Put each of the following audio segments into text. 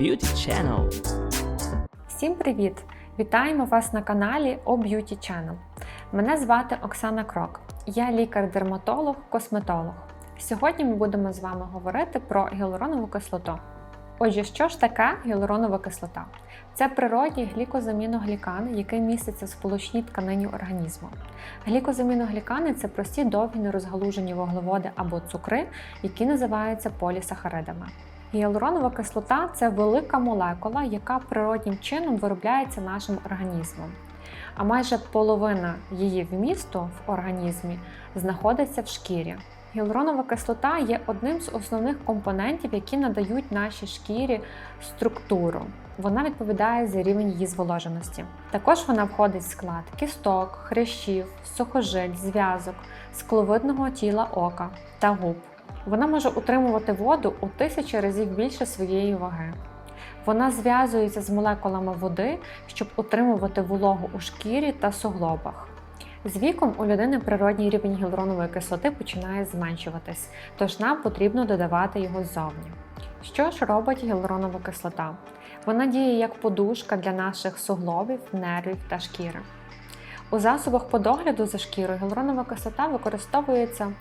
Beauty Channel. Всім привіт! Вітаємо вас на каналі O Beauty Channel. Мене звати Оксана Крок. Я лікар-дерматолог, косметолог. Сьогодні ми будемо з вами говорити про гіалуронову кислоту. Отже, що ж таке гіалуронова кислота? Це природній глікозаміноглікан, який міститься в сполучній тканині організму. Глікозаміноглікани це прості довгі нерозгалужені вуглеводи або цукри, які називаються полісахаридами. Гіалуронова кислота це велика молекула, яка природнім чином виробляється нашим організмом. А майже половина її вмісту в організмі знаходиться в шкірі. Гіалуронова кислота є одним з основних компонентів, які надають нашій шкірі структуру. Вона відповідає за рівень її зволоженості. Також вона входить в склад кісток, хрящів, сухожиль, зв'язок, скловидного тіла ока та губ. Вона може утримувати воду у тисячі разів більше своєї ваги. Вона зв'язується з молекулами води, щоб утримувати вологу у шкірі та суглобах. З віком у людини природній рівень гіалуронової кислоти починає зменшуватись, тож нам потрібно додавати його ззовні. Що ж робить гіалуронова кислота? Вона діє як подушка для наших суглобів, нервів та шкіри. У засобах по догляду за шкірою гіалуронова кислота використовується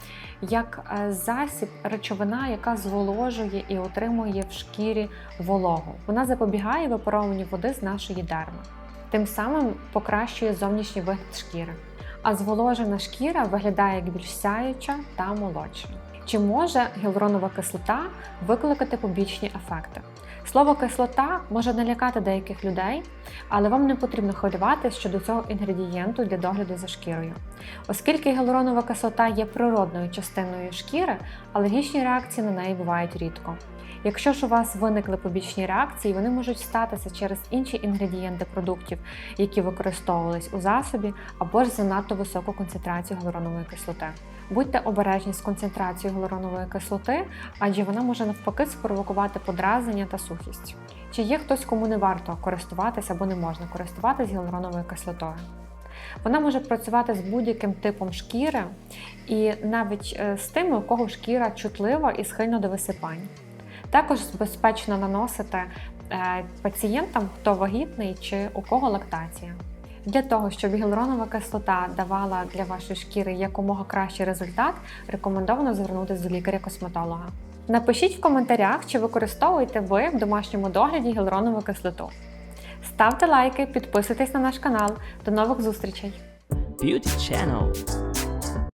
як е, засіб речовина, яка зволожує і утримує в шкірі вологу. Вона запобігає випаровуванню води з нашої дерми, тим самим покращує зовнішній вигляд шкіри. А зволожена шкіра виглядає як більш сяюча та молодша. Чи може гіалуронова кислота викликати побічні ефекти? Слово кислота може налякати деяких людей, але вам не потрібно хвилюватися щодо цього інгредієнту для догляду за шкірою. Оскільки гіалуронова кислота є природною частиною шкіри, алергічні реакції на неї бувають рідко. Якщо ж у вас виникли побічні реакції, вони можуть статися через інші інгредієнти продуктів, які використовувались у засобі, або ж занадто високу концентрацію гіалуронової кислоти. Будьте обережні з концентрацією гіалуронової кислоти, адже вона може навпаки спровокувати подразнення та сухість. Чи є хтось, кому не варто користуватися або не можна користуватися гіалуроновою кислотою? Вона може працювати з будь-яким типом шкіри і навіть е, з тими, у кого шкіра чутлива і схильна до висипань. Також безпечно наносити е, пацієнтам, хто вагітний чи у кого лактація. Для того, щоб гіалуронова кислота давала для вашої шкіри якомога кращий результат, рекомендовано звернутися до лікаря-косметолога. Напишіть в коментарях, чи використовуєте ви в домашньому догляді гіалуронову кислоту. Ставте лайки, підписуйтесь на наш канал. До нових зустрічей! Beauty Channel.